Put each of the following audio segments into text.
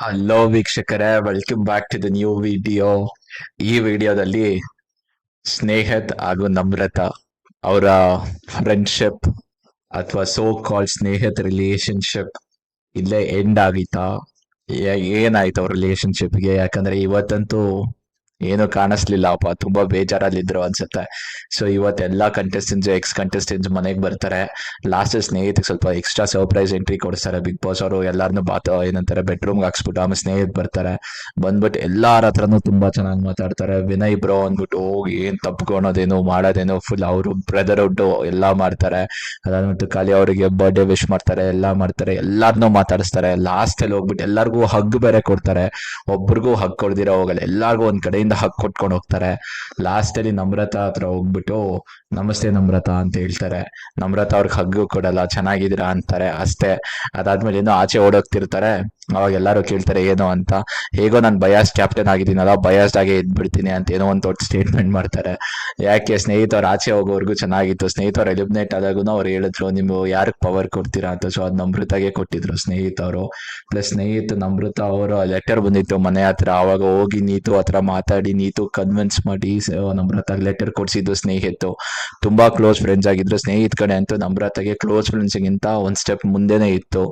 Hello ವೀಕ್ಷಕರೇ. Welcome back to the new video ಈ ವಿಡಿಯೋದಲ್ಲಿ ಸ್ನೇಹತ್ ಹಾಗೂ ನಮ್ರತ ಅವರ ಫ್ರೆಂಡ್ಶಿಪ್ ಅಥವಾ ಸೋ ಕಾಲ್ ಸ್ನೇಹತ್ ರಿಲೇಶನ್ಶಿಪ್ ಇಲ್ಲೇ ಎಂಡ್ ಆಗಿತ್ತಾ? ಏನಾಯ್ತು ಅವ್ರ ರಿಲೇಶನ್ಶಿಪ್ಗೆ ಯಾಕಂದ್ರೆ ಇವತ್ತಂತೂ ಏನು ಕಾಣಿಸ್ಲಿಲ್ಲಪ್ಪ ತುಂಬಾ ಬೇಜಾರಲ್ಲಿದ್ರು ಅನ್ಸುತ್ತೆ. ಸೊ ಇವತ್ತು ಎಲ್ಲಾ ಕಂಟೆಸ್ಟೆಂಟ್ಸ್ ಎಕ್ಸ್ ಕಂಟೆಸ್ಟೆಂಟ್ಸ್ ಮನೆಗೆ ಬರ್ತಾರೆ. ಲಾಸ್ಟ್ ಸ್ನೇಹಿತಿಗೆ ಸ್ವಲ್ಪ ಎಕ್ಸ್ಟ್ರಾ ಸರ್ಪ್ರೈಸ್ ಎಂಟ್ರಿ ಕೊಡ್ತಾರೆ ಬಿಗ್ ಬಾಸ್ ಅವರು ಎಲ್ಲಾರನ್ನು ಬಾತ್, ಏನಂತಾರೆ ಬೆಡ್ರೂಮ್ಗೆ ಹಾಕ್ಸ್ಬಿಟ್ಟು ಆಮೇಲೆ ಸ್ನೇಹಿತ ಬರ್ತಾರೆ. ಬಂದ್ಬಿಟ್ಟು ಎಲ್ಲಾರ ಹತ್ರನೂ ತುಂಬಾ ಚೆನ್ನಾಗಿ ಮಾತಾಡ್ತಾರೆ. ವಿನಯ್ ಬ್ರೋ ಅಂದ್ಬಿಟ್ಟು ಹೋಗಿ ಏನ್ ತಪ್ಕೊಳೋದೇನು ಮಾಡೋದೇನು ಫುಲ್ ಅವರು ಬ್ರದರ್ಹುಡ್ ಎಲ್ಲಾ ಮಾಡ್ತಾರೆ. ಅದಾದ್ಬಿಟ್ಟು ಖಾಲಿ ಅವರಿಗೆ ಬರ್ಡೇ ವಿಶ್ ಮಾಡ್ತಾರೆ, ಎಲ್ಲಾ ಮಾಡ್ತಾರೆ. ಎಲ್ಲಾರನ್ನೂ ಮಾತಾಡಿಸ್ತಾರೆ. ಲಾಸ್ಟ್ ಅಲ್ಲಿ ಹೋಗ್ಬಿಟ್ಟು ಎಲ್ಲರಿಗೂ ಹಗ್ ಬೇರೆ ಕೊಡ್ತಾರೆ. ಒಬ್ರಿಗೂ ಹಗ್ ಕೊಡ್ದಿರ ಹೋಗಲ್ಲ. ಎಲ್ಲಾರ್ಗೂ ಒಂದ್ ಕಡೆಯಿಂದ ಹಗ್ ಕೊಟ್ಕೊಂಡು ಹೋಗ್ತಾರೆ. ಲಾಸ್ಟ್ ಅಲ್ಲಿ ನಮ್ರತ ಹತ್ರ ಹೋಗ್ಬಿಟ್ಟು, ನಮಸ್ತೆ ನಮ್ರತ ಅಂತ ಹೇಳ್ತಾರೆ. ನಮ್ರತ ಅವ್ರಿಗೆ ಹಗ್ಗು ಕೊಡಲ್ಲ, ಚೆನ್ನಾಗಿದ್ದೀರಾ ಅಂತಾರೆ ಅಷ್ಟೇ. ಅದಾದ್ಮೇಲೆ ಏನೋ ಆಚೆ ಓಡೋಗ್ತಿರ್ತಾರೆ. ಅವಾಗ ಎಲ್ಲರೂ ಕೇಳ್ತಾರೆ, ಏನೋ ಅಂತ. ಹೇಗೋ ನಾನು ಬಯಾಸ್ ಕ್ಯಾಪ್ಟನ್ ಆಗಿದ್ದೀನಲ್ಲ, ಬಯಾಸ್ಡ್ ಆಗಿ ಇದ್ಬಿಡ್ತೀನಿ ಅಂತ ಏನೋ ಒಂದು ದೊಡ್ಡ ಸ್ಟೇಟ್ಮೆಂಟ್ ಮಾಡ್ತಾರೆ. ಯಾಕೆ ಸ್ನೇಹಿತರು ಆಚೆ ಹೋಗೋವರೆಗೂ ಚೆನ್ನಾಗಿತ್ತು. ಸ್ನೇಹಿತರು ಎಲಿಮಿನೇಟ್ ಆದಾಗೂ ಅವ್ರು ಹೇಳಿದ್ರು, ನೀವು ಯಾರಿಗೆ ಪವರ್ ಕೊಡ್ತೀರಾ ಅಂತ? ಸೊ ಅದು ನಮ್ರತಾಗೆ ಕೊಟ್ಟಿದ್ರು ಸ್ನೇಹಿತರು ಪ್ಲಸ್ ಸ್ನೇಹಿತ ನಮೃತ ಅವರು ಲೆಟರ್ ಬಂದಿತ್ತು ಮನೆ ಹತ್ರ. ಅವಾಗ ಹೋಗಿ ನೀತು ಹತ್ರ ಮಾತಾಡಿ, ನೀತು ಕನ್ವಿನ್ಸ್ ಮಾಡಿ ನಮ್ರತ ಲೆಟರ್ ಕೊಡ್ಸಿದ್ದು ಸ್ನೇಹಿತು ತುಂಬಾ ಕ್ಲೋಸ್ ಫ್ರೆಂಡ್ಸ್ ಆಗಿದ್ರು. ಸ್ನೇಹಿತ ಕಡೆ ಅಂತೂ ನಮ್ರತಾಗೆ ಕ್ಲೋಸ್ ಫ್ರೆಂಡ್ಸ್ಗಿಂತ ಒಂದ್ ಸ್ಟೆಪ್ ಮುಂದೆನೆ ಇತ್ತು.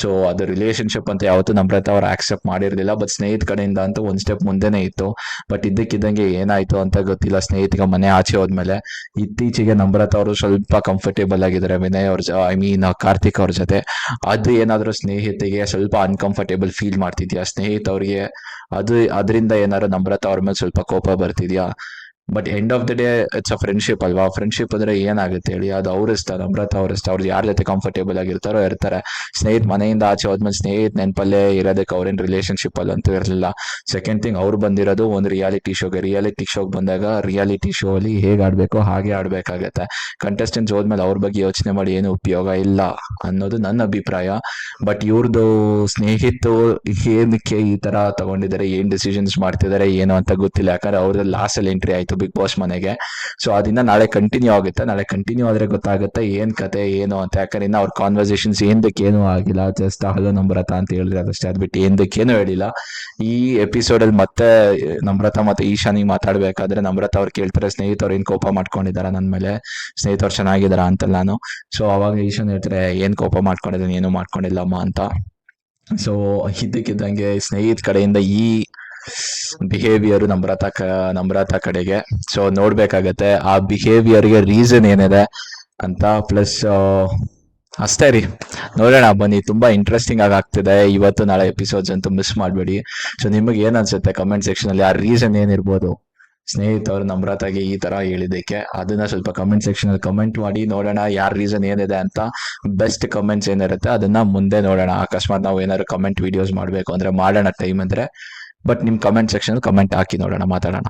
ಸೊ ಅದು ರಿಲೇಶನ್ಶಿಪ್ ಅಂತ ಯಾವತ್ತೂ ನಮ್ರತ ಅವ್ರು ಆಕ್ಸೆಪ್ಟ್ ಮಾಡಿರ್ಲಿಲ್ಲ ಬಟ್ ಸ್ನೇಹಿತ ಕಡೆಯಿಂದ ಅಂತೂ ಒಂದ್ ಸ್ಟೆಪ್ ಮುಂದೆನೆ ಇತ್ತು. ಬಟ್ ಇದ್ದಕ್ಕಿದ್ದಂಗೆ ಏನಾಯ್ತು ಅಂತ ಗೊತ್ತಿಲ್ಲ. ಸ್ನೇಹಿತಿಗೆ ಮನೆ ಆಚೆ ಹೋದ್ಮೇಲೆ ಇತ್ತೀಚೆಗೆ ನಮ್ರತ ಅವರು ಸ್ವಲ್ಪ ಕಂಫರ್ಟೇಬಲ್ ಆಗಿದ್ದಾರೆ. ವಿನಯ್ ಅವ್ರ ಐ ಮೀನ್ ಕಾರ್ತಿಕ್ ಅವ್ರ ಜೊತೆ. ಅದು ಏನಾದ್ರು ಸ್ನೇಹಿತಿಗೆ ಸ್ವಲ್ಪ ಅನ್ಕಂಫರ್ಟೇಬಲ್ ಫೀಲ್ ಮಾಡ್ತಿದ್ಯಾ? ಸ್ನೇಹಿತ ಅವ್ರಿಗೆ ಅದು, ಅದರಿಂದ ಏನಾದ್ರು ನಮ್ರತ ಅವ್ರ ಮೇಲೆ ಸ್ವಲ್ಪ ಕೋಪ ಬರ್ತಿದ್ಯಾ? But end of the day it's a friendship ಅಲ್ವಾ? ಫ್ರೆಂಡ್ಶಿಪ್ ಅಂದ್ರೆ ಏನಾಗುತ್ತೆ ಹೇಳಿ? ಅದು ಅವ್ರ ಇಷ್ಟ ನಮ್ರತ ಅವ್ರ ಇಷ್ಟ. ಅವ್ರು ಯಾರ ಜೊತೆ ಕಂಫರ್ಟೇಬಲ್ ಆಗಿರ್ತಾರೋ ಇರ್ತಾರೆ. ಸ್ನೇಹಿತ ಮನೆಯಿಂದ ಆಚೆ ಹೋದ್ಮೇಲೆ ಸ್ನೇಹಿತ ನೆನಪಲ್ಲೇ ಇರೋದಕ್ಕೆ ಅವ್ರೇನು ರಿಲೇಶನ್ಶಿಪ್ ಅಲ್ಲಿ ಅಂತೂ ಇರಲಿಲ್ಲ. ಸೆಕೆಂಡ್ ಥಿಂಗ್ ಅವ್ರು ಬಂದಿರೋದು ಒಂದು ರಿಯಾಲಿಟಿ ಶೋಗೆ ರಿಯಾಲಿಟಿ ಶೋಗೆ ಬಂದಾಗ ರಿಯಾಲಿಟಿ ಶೋ ಅಲ್ಲಿ ಹೇಗೆ ಆಡಬೇಕೋ ಹಾಗೆ ಆಡಬೇಕಾಗತ್ತೆ. ಕಂಟೆಸ್ಟೆಂಟ್ಸ್ ಹೋದ್ಮೇಲೆ ಅವ್ರ ಬಗ್ಗೆ ಯೋಚನೆ ಮಾಡಿ ಏನು ಉಪಯೋಗ ಇಲ್ಲ. ಅನ್ನೋದು ನನ್ನ ಅಭಿಪ್ರಾಯ. ಬಟ್ ಇವ್ರದ್ದು ಸ್ನೇಹಿತರು ಏನಕ್ಕೆ ಈ ತರ ತಗೊಂಡಿದ್ದಾರೆ, ಏನ್ ಡಿಸಿಷನ್ಸ್ ಮಾಡ್ತಿದ್ದಾರೆ, ಏನು ಅಂತ ಗೊತ್ತಿಲ್ಲ. ಯಾಕಂದ್ರೆ ಅವ್ರದ್ದು ಲಾಸ್ಟ್ ಅಲ್ಲಿ ಎಂಟ್ರಿ ಆಯ್ತು ಬಿಗ್ ಬಾಸ್ ಮನೆಗೆ. ಸೊ ಅದನ್ನ ನಾಳೆ ಕಂಟಿನ್ಯೂ ಆಗುತ್ತೆ. ನಾಳೆ ಕಂಟಿನ್ಯೂ ಆದ್ರೆ ಗೊತ್ತಾಗುತ್ತೆ ಏನ್ ಕತೆ, ಏನು ಅಂತ. ಯಾಕಂದ್ರೆ ಇನ್ನ ಅವ್ರ ಕಾನ್ವರ್ಸೇಷನ್ಸ್ ಏನೂ ಆಗಿಲ್ಲ. ಜಸ್ಟ್ ಹಲೋ ನಮ್ರತ ಅಂತ ಹೇಳಿದ್ರೆ ಅದಷ್ಟೇ. ಅದ್ಬಿಟ್ಟು ಏನು ಹೇಳಿಲ್ಲ. ಈ ಎಪಿಸೋಡ್ ಅಲ್ಲಿ ಮತ್ತೆ, ನಮ್ರತ ಮತ್ತೆ ಈಶಾನಿಗೆ ಮಾತಾಡ್ಬೇಕಾದ್ರೆ ನಮ್ರತ ಅವ್ರು ಕೇಳ್ತಾರೆ ಸ್ನೇಹಿತರು ಏನ್ ಕೋಪ ಮಾಡ್ಕೊಂಡಿದಾರ ನನ್ ಮೇಲೆ? ಸ್ನೇಹಿತರು ಚೆನ್ನಾಗಿದಾರ ಅಂತ ನಾನು. ಸೊ ಅವಾಗ ಈಶಾನ್ ಹೇಳ್ತಾರೆ, ಏನ್ ಕೋಪ ಮಾಡ್ಕೊಂಡಿದ್ದೀನಿ ಏನು ಮಾಡ್ಕೊಂಡಿಲ್ಲಮ್ಮ ಅಂತ. ಸೊ ಇದ್ದಕ್ಕಿದ್ದಂಗೆ ಸ್ನೇಹಿತ ಕಡೆಯಿಂದ ಈ ಬಿಹೇವಿಯರ್ ನಮ್ರತ ಕ ಕಡೆಗೆ. ಸೊ ನೋಡ್ಬೇಕಾಗತ್ತೆ, ಆ ಬಿಹೇವಿಯರ್ಗೆ ರೀಸನ್ ಏನಿದೆ ಅಂತ ಪ್ಲಸ್ ಅಷ್ಟೇ ರೀ. ನೋಡೋಣ, ಬನ್ನಿ, ತುಂಬಾ ಇಂಟ್ರೆಸ್ಟಿಂಗ್ ಆಗಿ ಆಗ್ತಿದೆ. ಇವತ್ತು ನಾಳೆ ಎಪಿಸೋಡ್ಸ್ ಅಂತೂ ಮಿಸ್ ಮಾಡಬೇಡಿ. ಸೊ ನಿಮಗೆ ಏನ್ ಅನ್ಸುತ್ತೆ ಕಮೆಂಟ್ ಸೆಕ್ಷನ್ ಅಲ್ಲಿ? ಆ ರೀಸನ್ ಏನಿರ್ಬೋದು ಸ್ನೇಹಿತರು ನಮ್ರತಾಗೆ ಈ ತರ ಹೇಳಿದ್ದಕ್ಕೆ. ಅದನ್ನ ಸ್ವಲ್ಪ ಕಮೆಂಟ್ ಸೆಕ್ಷನ್ ಅಲ್ಲಿ ಕಮೆಂಟ್ ಮಾಡಿ, ನೋಡೋಣ ಯಾರ ರೀಸನ್ ಏನಿದೆ ಅಂತ ಬೆಸ್ಟ್ ಕಮೆಂಟ್ಸ್ ಏನಿರುತ್ತೆ ಅದನ್ನ ಮುಂದೆ ನೋಡೋಣ. ಅಕಸ್ಮಾತ್ ನಾವು ಏನಾದ್ರು ಕಮೆಂಟ್ ವಿಡಿಯೋಸ್ ಮಾಡಬೇಕು ಅಂದ್ರೆ ಮಾಡೋಣ ಟೈಮ್ ಅಂದ್ರೆ. ಬಟ್ ನಿಮ್ ಕಮೆಂಟ್ ಸೆಕ್ಷನ್ ಕಮೆಂಟ್ ಹಾಕಿ ನೋಡೋಣ, ಮಾತಾಡೋಣ.